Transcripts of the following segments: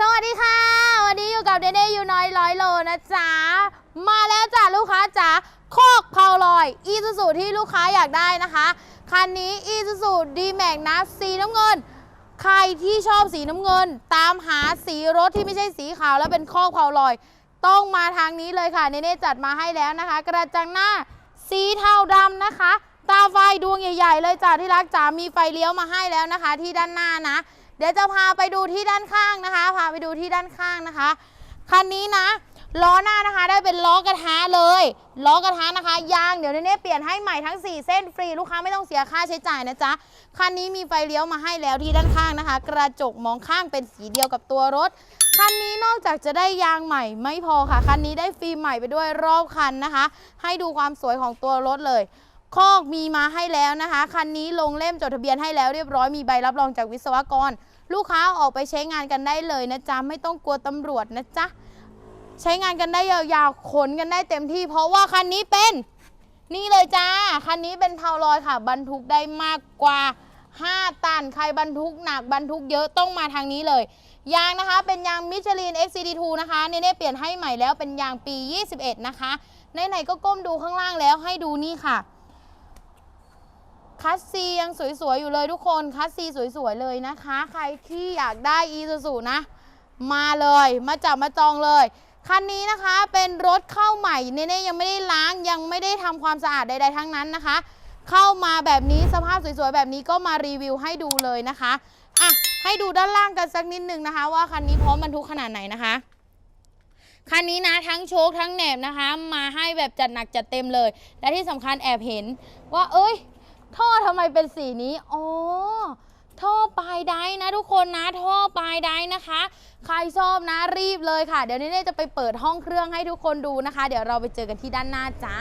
สวัสดีค่ะ วันนี้อยู่กับเดเน่ยูน้อยร้อยโลนะจ๊ะ มาแล้วจ้ะลูกค้าจ๋าโคกเพาลอยอีซูซูที่ลูกค้าอยากได้นะคะ คันนี้อีซูซูดีแม็กนะสีน้ำเงิน ใครที่ชอบสีน้ำเงิน ตามหาสีรถที่ไม่ใช่สีขาวแล้วเป็นโคกเพาลอย ต้องมาทางนี้เลยค่ะ เนเน่จัดมาให้แล้วนะคะ กระจังหน้าสีเทาดำนะคะ ตาไฟดวงใหญ่ ๆ เลยจ้ะที่รักจ๋ามีไฟเลี้ยวมาให้แล้วนะคะ ที่ด้านหน้านะ เดี๋ยวจะพาไปดูที่ด้านข้างนะคะ พาไปดูที่ด้านข้างนะคะ คันนี้นะล้อหน้านะคะ ได้เป็นล้อกระทะเลยล้อกระทะนะคะยางเดี๋ยวเน่เปลี่ยนให้ใหม่ทั้ง 4 เส้นฟรีลูกค้าไม่ต้องเสียค่าใช้จ่ายนะจ๊ะคันนี้มีไฟเลี้ยวมาให้แล้วที่ด้านข้างนะคะ กระจกมองข้างเป็นสีเดียวกับตัวรถคันนี้นอกจากจะได้ยางใหม่ไม่พอค่ะคันนี้ได้ฟิล์มใหม่ไปด้วยรอบคันนะคะ ให้ดูความสวยของตัวรถเลย คอกมีมาให้แล้วนะคะ คันนี้ลงเล่มจดทะเบียนให้แล้วเรียบร้อยมีใบรับรองจากวิศวกร ลูกค้าออกไปใช้งานกันได้เลยนะจ๊ะไม่ต้องกลัวตำรวจนะจ๊ะใช้งานกันได้ยาวๆขนกันได้เต็มที่ เพราะว่าคันนี้เป็น นี่เลยจ้าคันนี้เป็นเพาลอยค่ะ บรรทุกได้มากกว่า 5 ตันใครบรรทุกหนักบรรทุกเยอะต้องมาทางนี้เลยยางนะคะเป็นยางมิชลิน XCD2 นะคะเนเน่เปลี่ยนให้ใหม่แล้วเป็นยางปี 21 นะคะไหนๆก็ก้มดูข้างล่างแล้วให้ดูนี่ค่ะ คัสซียังสวยๆ อยู่เลยทุกคน คัสซีสวยๆ เลยนะคะ ใครที่อยากได้อีซูซูนะ มาเลย มาจับมาจองเลย คันนี้นะคะเป็นรถเข้าใหม่เน่ๆยังไม่ได้ล้างยังไม่ได้ทำความสะอาดใดๆทั้งนั้นนะคะ เข้ามาแบบนี้สภาพสวยๆ แบบนี้ก็มารีวิวให้ดูเลยนะคะอะให้ดูด้านล่างกันสักนิดนึงนะคะ ว่าคันนี้พร้อมบรรทุกขนาดไหนนะคะคันนี้นะทั้งโชคทั้งแหนบนะคะ มาให้แบบจัดหนักจัดเต็มเลย และที่สำคัญแอบเห็นว่าเอ้ย ท่อทำไมเป็นสีนี้ อ๋อ ท่อปลายไดนะทุกคนนะ ท่อปลายไดนะคะ ใครชอบนะรีบเลยค่ะ เดี๋ยวเน่ๆจะไปเปิดห้องเครื่องให้ทุกคนดูนะคะ เดี๋ยวเราไปเจอกันที่ด้านหน้าจ้า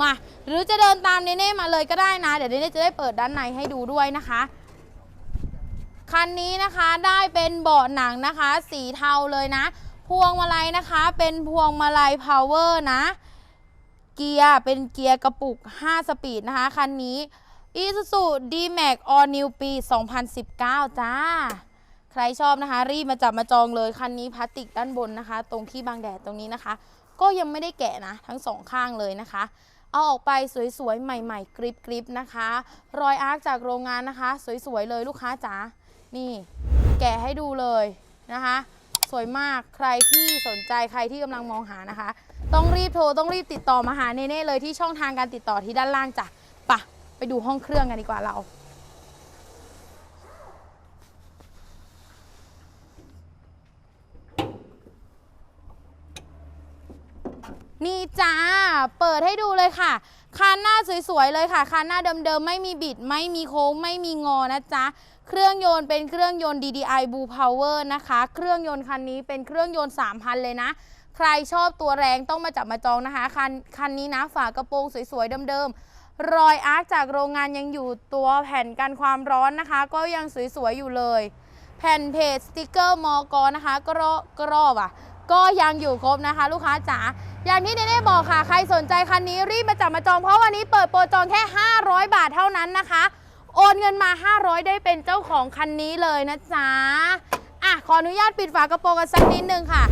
มาหรือจะเดินตามเน่มาเลยก็ได้นะ เดี๋ยวเน่จะได้เปิดด้านในให้ดูด้วยนะคะ คันนี้นะคะได้เป็นเบาะหนังนะคะ สีเทาเลยนะ พวงมาลัยนะคะ เป็นพวงมาลัยพาวเวอร์นะ เกียร์เป็นเกียร์กระปุก 5 สปีดนะคะ คันนี้ Isuzu D-Max All New ปี 2019 จ้า ใครชอบนะคะ รีบมาจับมาจองเลย คันนี้พลาสติกด้านบนนะคะ ตรงที่บางแดดตรงนี้นะคะ ก็ยังไม่ได้แกะนะ ทั้งสองข้างเลยนะคะ เอาออกไปสวยๆ ใหม่ๆ กริบๆนะคะ รอยอาร์คจากโรงงานนะคะ สวยๆ เลยลูกค้าจ๋านี่ แกะให้ดูเลยนะคะ สวยมากใครที่สนใจใครที่กำลังมองหานะคะ ต้องรีบโทรต้องรีบติดต่อมาหาเน่ๆเลยที่ช่องทางการติดต่อที่ด้านล่างจ้ะไปะไปดูห้องเครื่องกันดีกว่าเรา นี่จ้า เปิดให้ดูเลยค่ะ คันหน้าสวยๆเลยค่ะ คันหน้าเดิมๆ ไม่มีบิด ไม่มีโค้ง ไม่มีงอนะจ๊ะ เครื่องยนต์เป็นเครื่องยนต์ DDI Blue Power นะคะ เครื่องยนต์คันนี้เป็นเครื่องยนต์ 3,000 เลยนะ ใครชอบตัวแรงต้องมาจับมาจองนะคะ คันคันนี้นะฝากระโปรงสวยๆเดิมๆ รอยอาร์คจากโรงงานยังอยู่ตัวแผ่นกันความร้อนนะคะ ก็ยังสวยๆอยู่เลย แผ่นเพจสติกเกอร์มอกนะคะกรอบกรอบอะ ก็ยังอยู่ครบนะคะ ลูกค้าจ๋าอย่างที่เนเน่บอกค่ะ ใครสนใจคันนี้รีบมาจับมาจองเพราะวันนี้เปิดโปรจองแค่ 500 บาทเท่านั้นนะคะ โอนเงินมา 500 ได้เป็นเจ้าของคันนี้เลยนะจ๊ะอะขออนุญาตปิดฝากระโปรงกันสักนิดนึงค่ะ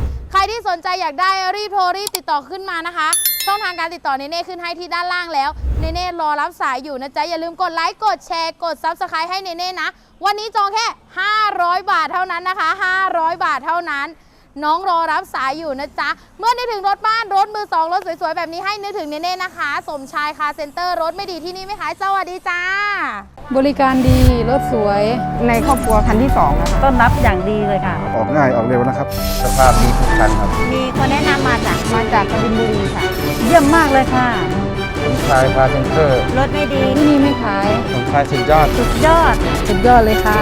ที่สนใจอยากได้รีบโทรรีบติดต่อขึ้นมานะคะ ช่องทางการติดต่อเนเน่ขึ้นให้ที่ด้านล่างแล้ว เนเน่รอรับสายอยู่นะจ๊ะ อย่าลืมกดไลค์กดแชร์กดซับสไครต์ให้เนเน่นะ วันนี้จองแค่ 500 บาทเท่านั้นนะคะ 500 บาทเท่านั้น น้องรอรับสายอยู่นะจ๊ะ เมื่อนึกถึงรถบ้านรถมือสองรถสวยๆ แบบนี้ให้นึกถึงเน่ๆนะคะ สมชายคาร์เซ็นเตอร์รถไม่ดีที่นี่ไม่ขายสวัสดีจ้า บริการดีรถสวยในครอบครัวคันที่สองนะคะต้อนรับอย่างดีเลยค่ะ ออกง่ายออกเร็วนะครับ สภาพดีทุกคันครับ มีคนแนะนำมาจากมาจากกบินบุรีค่ะ เยี่ยมมากเลยค่ะ สมชายพาเซนเตอร์รถไม่ดีที่นี่ไม่ขาย สมชายสุดยอด สุดยอด สุดยอดเลยค่ะ